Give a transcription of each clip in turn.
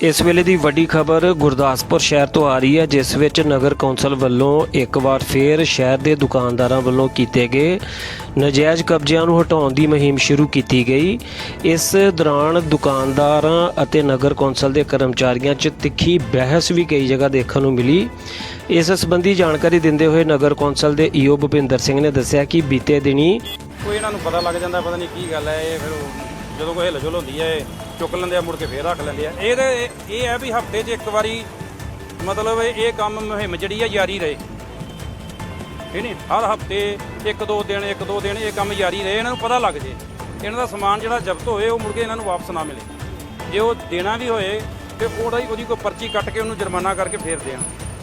ਇਸ ਵੇਲੇ ਦੀ ਵੱਡੀ ਖਬਰ ਗੁਰਦਾਸਪੁਰ ਸ਼ਹਿਰ ਤੋਂ ਆ ਰਹੀ ਹੈ, ਜਿਸ ਵਿੱਚ ਨਗਰ ਕੌਂਸਲ ਵੱਲੋਂ ਇੱਕ ਵਾਰ ਫੇਰ ਸ਼ਹਿਰ ਦੇ ਦੁਕਾਨਦਾਰਾਂ ਵੱਲੋਂ ਕੀਤੇ ਗਏ ਨਜਾਇਜ਼ ਕਬਜ਼ਿਆਂ ਨੂੰ ਹਟਾਉਣ ਦੀ ਮੁਹਿੰਮ ਸ਼ੁਰੂ ਕੀਤੀ ਗਈ। ਇਸ ਦੌਰਾਨ ਦੁਕਾਨਦਾਰਾਂ ਅਤੇ ਨਗਰ ਕੌਂਸਲ ਦੇ ਕਰਮਚਾਰੀਆਂ 'ਚ ਤਿੱਖੀ ਬਹਿਸ ਵੀ ਕਈ ਜਗ੍ਹਾ ਦੇਖਣ ਨੂੰ ਮਿਲੀ। ਇਸ ਸੰਬੰਧੀ ਜਾਣਕਾਰੀ ਦਿੰਦੇ ਹੋਏ ਨਗਰ ਕੌਂਸਲ ਦੇ ਈਓ ਭੁਪਿੰਦਰ ਸਿੰਘ ਨੇ ਦੱਸਿਆ ਕਿ ਬੀਤੇ ਦਿਨੀ ਕੋਈ ਇਹਨਾਂ ਨੂੰ ਪਤਾ ਲੱਗ ਜਾਂਦਾ, ਪਤਾ ਨਹੀਂ ਕੀ ਗੱਲ ਹੈ, ਇਹ ਫਿਰ ਜਦੋਂ ਕੋਈ ਹਿਲਜੁਲ ਹੁੰਦੀ ਹੈ ਚੁੱਕ ਲੈਂਦੇ ਆ, ਮੁੜ ਕੇ ਫੇਰ ਰੱਖ ਲੈਂਦੇ ਆ। ਇਹ ਤੇ ਇਹ- ਇਹ ਹੈ ਵੀ ਹਫ਼ਤੇ 'ਚ ਇੱਕ ਵਾਰੀ ਮਤਲਬ ਇਹ ਕੰਮ ਮੁਹਿੰਮ ਜਿਹੜੀ ਆ ਜਾਰੀ ਰਹੇ। ਠੀਕ ਨਹੀਂ? ਹਰ ਹਫ਼ਤੇ ਇੱਕ ਦੋ ਦਿਨ, ਇੱਕ ਦੋ ਦਿਨ ਇਹ ਕੰਮ ਜਾਰੀ ਰਹੇ, ਇਹਨਾਂ ਨੂੰ ਪਤਾ ਲੱਗ ਜੇ। ਇਹਨਾਂ ਦਾ ਸਮਾਨ ਜਿਹੜਾ ਜ਼ਬਤ ਹੋਏ, ਉਹ ਮੁੜ ਕੇ ਇਹਨਾਂ ਨੂੰ ਵਾਪਸ ਨਾ ਮਿਲੇ। ਜੇ ਉਹ ਦੇਣਾ ਵੀ ਹੋਏ, ਤੇ ਉਹਦਾ ਹੀ ਉਹਦੀ ਕੋਈ ਪਰਚੀ ਕੱਟ ਕੇ ਉਹਨੂੰ ਜੁਰਮਾਨਾ ਕਰਕੇ ਫੇਰ ਦੇਣ।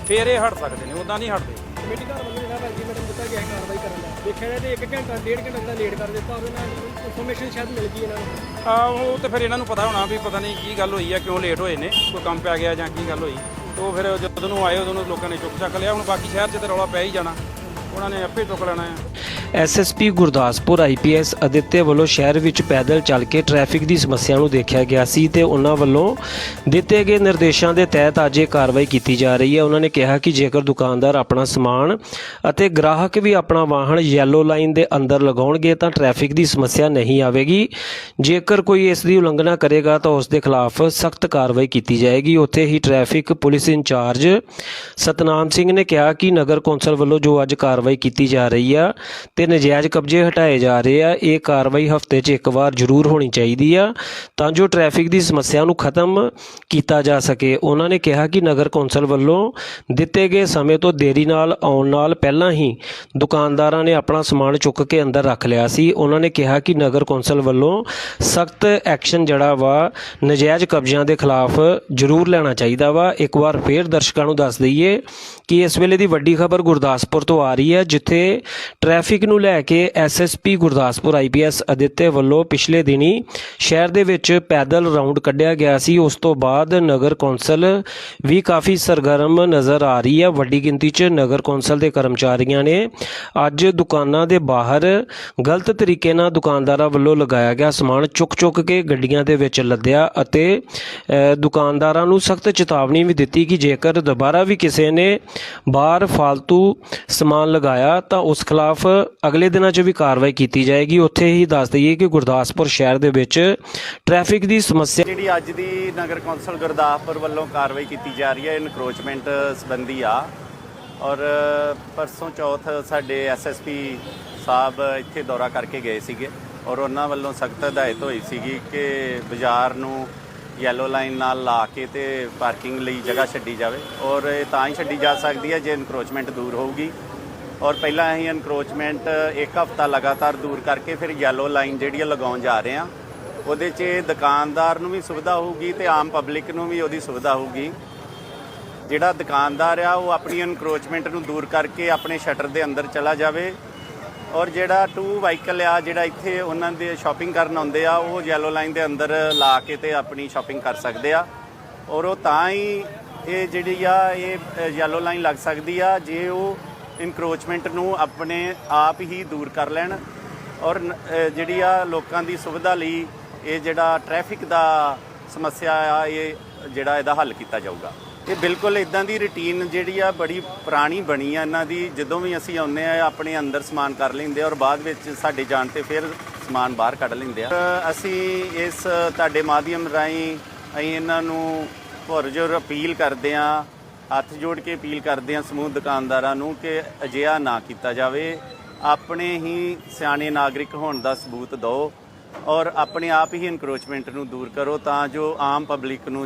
ਫੇਰ ਇਹ ਹਟ ਸਕਦੇ ਨੇ ਉਦਾਂ ਨਹੀਂ ਹਟਦੇ। ਕਮੇਟੀ ਘਰ ਵੱਲੋਂ ਜਿਹੜਾ ਭਾਜੀ ਦਿੱਤਾ ਗਿਆ ਹੈ ਕਾਰਵਾਈ ਕਰਨ ਦਾ। ਦੇਖਿਆ ਜਾਏ ਤੇ ਇੱਕ ਘੰਟਾ, ਡੇਢ ਘੰਟਾ ਜਿਹੜਾ ਲੇਟ ਕਰ ਦਿੱਤਾ, ਉਹਦੇ ਨਾਲ ਇਨਫੋਰਮੇਸ਼ਨ ਸ਼ਾਇਦ ਮਿਲ ਗਈ ਇਹਨਾਂ ਨੂੰ। ਆ ਉਹ ਤੇ ਫਿਰ ਇਹਨਾਂ ਨੂੰ ਪਤਾ ਹੋਣਾ ਵੀ ਪਤਾ ਨਹੀਂ ਕੀ ਗੱਲ ਹੋਈ ਆ, ਕਿਉਂ ਲੇਟ ਹੋਏ ਨੇ, ਕੋਈ ਕੰਮ ਪੈ ਗਿਆ ਜਾਂ ਕੀ ਗੱਲ ਹੋਈ। ਤੇ ਉਹ ਫਿਰ ਜਦੋਂ ਨੂੰ ਆਏ, ਉਦੋਂ ਨੂੰ ਲੋਕਾਂ ਨੇ ਚੁੱਕ ਚੱਕ ਲਿਆ, ਹੁਣ ਬਾਕੀ ਸ਼ਹਿਰ 'ਚ ਤੇ ਰੌਲਾ ਪੈ ਹੀ ਜਾਣਾ। ਉਹਨਾਂ ਨੇ ਆਪੇ ਚੁੱਕ ਲੈਣਾ ਆ। ਐਸਐਸਪੀ ਗੁਰਦਾਸਪੁਰ ਆਈਪੀਐਸ ਅਦਿੱਤੇ ਵੱਲੋਂ ਸ਼ਹਿਰ ਵਿੱਚ ਪੈਦਲ ਚੱਲ ਕੇ ਟ੍ਰੈਫਿਕ ਦੀ ਸਮੱਸਿਆ ਨੂੰ ਦੇਖਿਆ ਗਿਆ ਸੀ ਤੇ ਉਹਨਾਂ ਵੱਲੋਂ ਦਿੱਤੇ ਗਏ ਨਿਰਦੇਸ਼ਾਂ ਦੇ ਤਹਿਤ ਅੱਜ ਇਹ ਕਾਰਵਾਈ ਕੀਤੀ ਜਾ ਰਹੀ ਹੈ। ਉਹਨਾਂ ਨੇ ਕਿਹਾ ਕਿ ਜੇਕਰ ਦੁਕਾਨਦਾਰ ਆਪਣਾ ਸਮਾਨ ਅਤੇ ਗ੍ਰਾਹਕ ਵੀ ਆਪਣਾ ਵਾਹਨ ਯੈਲੋ ਲਾਈਨ ਦੇ ਅੰਦਰ ਲਗਾਉਣਗੇ ਤਾਂ ਟ੍ਰੈਫਿਕ ਦੀ ਸਮੱਸਿਆ ਨਹੀਂ ਆਵੇਗੀ। ਜੇਕਰ ਕੋਈ ਇਸ ਦੀ ਉਲੰਘਣਾ ਕਰੇਗਾ ਤਾਂ ਉਸ ਦੇ ਖਿਲਾਫ ਸਖਤ ਕਾਰਵਾਈ ਕੀਤੀ ਜਾਏਗੀ। ਉੱਥੇ ਹੀ traffic police incharge Satnam Singh ਨੇ ਕਿਹਾ ਕਿ ਨਗਰ ਕੌਂਸਲ ਵੱਲੋਂ ਜੋ ਅੱਜ ਕਾਰਵਾਈ ਕੀਤੀ ਜਾ ਰਹੀ ਆ ਤੇ ਨਜਾਇਜ਼ ਕਬਜ਼ੇ ਹਟਾਏ ਜਾ ਰਹੇ ਆ। ਇਹ ਕਾਰਵਾਈ ਹਫ਼ਤੇ 'ਚ ਇੱਕ ਵਾਰ ਜ਼ਰੂਰ ਹੋਣੀ ਚਾਹੀਦੀ ਆ, ਤਾਂ ਜੋ ਟ੍ਰੈਫਿਕ ਦੀ ਸਮੱਸਿਆ ਨੂੰ ਖਤਮ ਕੀਤਾ ਜਾ ਸਕੇ। ਉਹਨਾਂ ਨੇ ਕਿਹਾ ਕਿ ਨਗਰ ਕੌਂਸਲ ਵੱਲੋਂ ਦਿੱਤੇ ਗਏ ਸਮੇਂ ਤੋਂ ਦੇਰੀ ਨਾਲ ਆਉਣ ਨਾਲ ਪਹਿਲਾਂ ਹੀ ਦੁਕਾਨਦਾਰਾਂ ਨੇ ਆਪਣਾ ਸਮਾਨ ਚੁੱਕ ਕੇ ਅੰਦਰ ਰੱਖ ਲਿਆ ਸੀ। ਉਹਨਾਂ ਨੇ ਕਿਹਾ ਕਿ ਨਗਰ ਕੌਂਸਲ ਵੱਲੋਂ ਸਖਤ ਐਕਸ਼ਨ ਜਿਹੜਾ ਵਾ, ਨਜਾਇਜ਼ ਕਬਜ਼ਿਆਂ ਦੇ ਖਿਲਾਫ ਜ਼ਰੂਰ ਲੈਣਾ ਚਾਹੀਦਾ ਵਾ। ਇੱਕ ਵਾਰ ਫੇਰ ਦਰਸ਼ਕਾਂ ਨੂੰ ਦੱਸ ਦਈਏ ਕਿ ਇਸ ਵੇਲੇ ਦੀ ਵੱਡੀ ਖਬਰ ਗੁਰਦਾਸਪੁਰ ਤੋਂ ਆ ਰਹੀ ਹੈ, ਜਿੱਥੇ ਟ੍ਰੈਫਿਕ ਨੂੰ ਲੈ ਕੇ ਐਸਐਸਪੀ ਗੁਰਦਾਸਪੁਰ ਆਈਪੀਐਸ ਅਦਿੱਤੇ ਵੱਲੋਂ ਪਿਛਲੇ ਦਿਨੀ ਸ਼ਹਿਰ ਦੇ ਵਿੱਚ ਪੈਦਲ ਰਾਉਂਡ ਕੱਢਿਆ ਗਿਆ ਸੀ। ਉਸ ਤੋਂ ਬਾਅਦ ਨਗਰ ਕੌਂਸਲ ਵੀ ਕਾਫੀ ਸਰਗਰਮ ਨਜ਼ਰ ਆ ਰਹੀ ਹੈ। ਵੱਡੀ ਗਿਣਤੀ 'ਚ ਨਗਰ ਕੌਂਸਲ ਦੇ ਕਰਮਚਾਰੀਆਂ ਨੇ ਅੱਜ ਦੁਕਾਨਾਂ ਦੇ ਬਾਹਰ ਗਲਤ ਤਰੀਕੇ ਨਾਲ ਦੁਕਾਨਦਾਰਾਂ ਵੱਲੋਂ ਲਗਾਇਆ ਗਿਆ ਸਮਾਨ ਚੁੱਕ-ਚੁੱਕ ਕੇ ਗੱਡੀਆਂ ਦੇ ਵਿੱਚ ਲੱਦਿਆ ਅਤੇ ਦੁਕਾਨਦਾਰਾਂ ਨੂੰ ਸਖਤ ਚੇਤਾਵਨੀ ਵੀ ਦਿੱਤੀ ਕਿ ਜੇਕਰ ਦੁਬਾਰਾ ਵੀ ਕਿਸੇ ਨੇ ਬਾਹਰ ਫਾਲਤੂ ਸਮਾਨ ਲਗਾਇਆ ਤਾਂ ਉਸ ਖਿਲਾਫ ਅਗਲੇ ਦਿਨਾਂ 'ਚ ਵੀ ਕਾਰਵਾਈ ਕੀਤੀ ਜਾਏਗੀ। ਉੱਥੇ ਹੀ ਦੱਸ ਦਈਏ ਕਿ ਗੁਰਦਾਸਪੁਰ ਸ਼ਹਿਰ ਦੇ ਵਿੱਚ ਟ੍ਰੈਫਿਕ ਦੀ ਸਮੱਸਿਆ ਜਿਹੜੀ ਅੱਜ ਦੀ ਨਗਰ ਕੌਂਸਲ ਗੁਰਦਾਸਪੁਰ ਵੱਲੋਂ ਕਾਰਵਾਈ ਕੀਤੀ ਜਾ ਰਹੀ ਹੈ ਇਨਕਰੋਚਮੈਂਟ ਸੰਬੰਧੀ ਆ। ਔਰ ਪਰਸੋਂ ਚੌਥ ਸਾਡੇ ਐਸਐਸਪੀ ਸਾਹਿਬ ਇੱਥੇ ਦੌਰਾ ਕਰਕੇ ਗਏ ਸੀਗੇ ਔਰ ਉਹਨਾਂ ਵੱਲੋਂ ਸਖਤ ਹਦਾਇਤ ਹੋਈ ਸੀਗੀ ਕਿ ਬਾਜ਼ਾਰ ਨੂੰ ਯੈਲੋ ਲਾਈਨ ਨਾਲ ਲਾ ਕੇ ਤੇ ਪਾਰਕਿੰਗ ਲਈ ਜਗ੍ਹਾ ਛੱਡੀ ਜਾਵੇ। ਔਰ ਇਹ ਤਾਂ ਹੀ ਛੱਡੀ ਜਾ ਸਕਦੀ ਹੈ ਜੇ ਇਨਕਰੋਚਮੈਂਟ ਦੂਰ ਹੋਊਗੀ। ਔਰ ਪਹਿਲਾਂ ਅਸੀਂ ਇਨਕਰੋਚਮੈਂਟ ਇੱਕ ਹਫ਼ਤਾ ਲਗਾਤਾਰ ਦੂਰ ਕਰਕੇ ਫਿਰ ਯੈਲੋ ਲਾਈਨ ਜਿਹੜੀ ਆ ਲਗਾਉਣ ਜਾ ਰਹੇ ਹਾਂ। ਉਹਦੇ 'ਚ ਦੁਕਾਨਦਾਰ ਨੂੰ ਵੀ ਸੁਵਿਧਾ ਹੋਊਗੀ ਤੇ ਆਮ ਪਬਲਿਕ ਨੂੰ ਵੀ ਉਹਦੀ ਸੁਵਿਧਾ ਹੋਊਗੀ। ਜਿਹੜਾ ਦੁਕਾਨਦਾਰ ਆ, ਉਹ ਆਪਣੀ ਐਨਕਰੋਚਮੈਂਟ ਨੂੰ ਦੂਰ ਕਰਕੇ ਆਪਣੇ ਸ਼ਟਰ ਦੇ ਅੰਦਰ ਚਲਾ ਜਾਵੇ। ਔਰ ਜਿਹੜਾ ਟੂ ਵਾਹੀਕਲ ਆ, ਜਿਹੜਾ ਇੱਥੇ ਉਹਨਾਂ ਦੇ ਸ਼ਾਪਿੰਗ ਕਰਨ ਆਉਂਦੇ ਆ, ਉਹ ਯੈਲੋ ਲਾਈਨ ਦੇ ਅੰਦਰ ਲਾ ਕੇ ਤੇ ਆਪਣੀ ਸ਼ਾਪਿੰਗ ਕਰ ਸਕਦੇ ਆ। ਔਰ ਉਹ ਤਾਂ ਹੀ ਇਹ ਜਿਹੜੀ ਆ, ਇਹ ਯੈਲੋ ਲਾਈਨ ਲੱਗ ਸਕਦੀ ਆ, ਜੇ ਉਹ ਇਨਕਰੋਚਮੈਂਟ ਨੂੰ ਆਪਣੇ ਆਪ ਹੀ ਦੂਰ ਕਰ ਲੈਣ ਔਰ ਜਿਹੜੀ ਆ ਲੋਕਾਂ ਦੀ ਸੁਵਿਧਾ ਲਈ ਇਹ ਜਿਹੜਾ ਟ੍ਰੈਫਿਕ ਦਾ ਸਮੱਸਿਆ ਆ, ਇਹ ਜਿਹੜਾ ਇਹਦਾ ਹੱਲ ਕੀਤਾ ਜਾਊਗਾ। ਇਹ ਬਿਲਕੁਲ ਇਦਾਂ ਦੀ ਰੁਟੀਨ ਜਿਹੜੀ ਆ ਬੜੀ ਪੁਰਾਣੀ ਬਣੀ ਆ, ਇਹਨਾਂ ਦੀ ਜਦੋਂ ਵੀ ਅਸੀਂ ਆਉਂਦੇ ਆ ਆਪਣੇ ਅੰਦਰ ਸਮਾਨ ਕਰ ਲੈਂਦੇ ਆ ਔਰ ਬਾਅਦ ਵਿੱਚ ਸਾਡੇ ਜਾਣ ਤੇ ਫਿਰ ਸਮਾਨ ਬਾਹਰ ਕੱਢ ਲੈਂਦੇ ਆ। ਅਸੀਂ ਇਸ ਤੁਹਾਡੇ ਮਾਧਿਅਮ ਰਾਹੀਂ ਅਸੀਂ ਇਹਨਾਂ ਨੂੰ ਪੁਰਜੋਰ ਅਪੀਲ ਕਰਦੇ ਆ ਹੱਥ ਜੋੜ ਕੇ ਅਪੀਲ ਕਰਦੇ ਹਾਂ ਸਮੂਹ ਦੁਕਾਨਦਾਰਾਂ ਨੂੰ ਕਿ ਅਜਿਹਾ ਨਾ ਕੀਤਾ ਜਾਵੇ। ਆਪਣੇ ਹੀ ਸਿਆਣੇ ਨਾਗਰਿਕ ਹੋਣ ਦਾ ਸਬੂਤ ਦਿਓ ਔਰ ਆਪਣੇ ਆਪ ਹੀ ਇਨਕਰੋਚਮੈਂਟ ਨੂੰ ਦੂਰ ਕਰੋ ਤਾਂ ਜੋ ਆਮ ਪਬਲਿਕ ਨੂੰ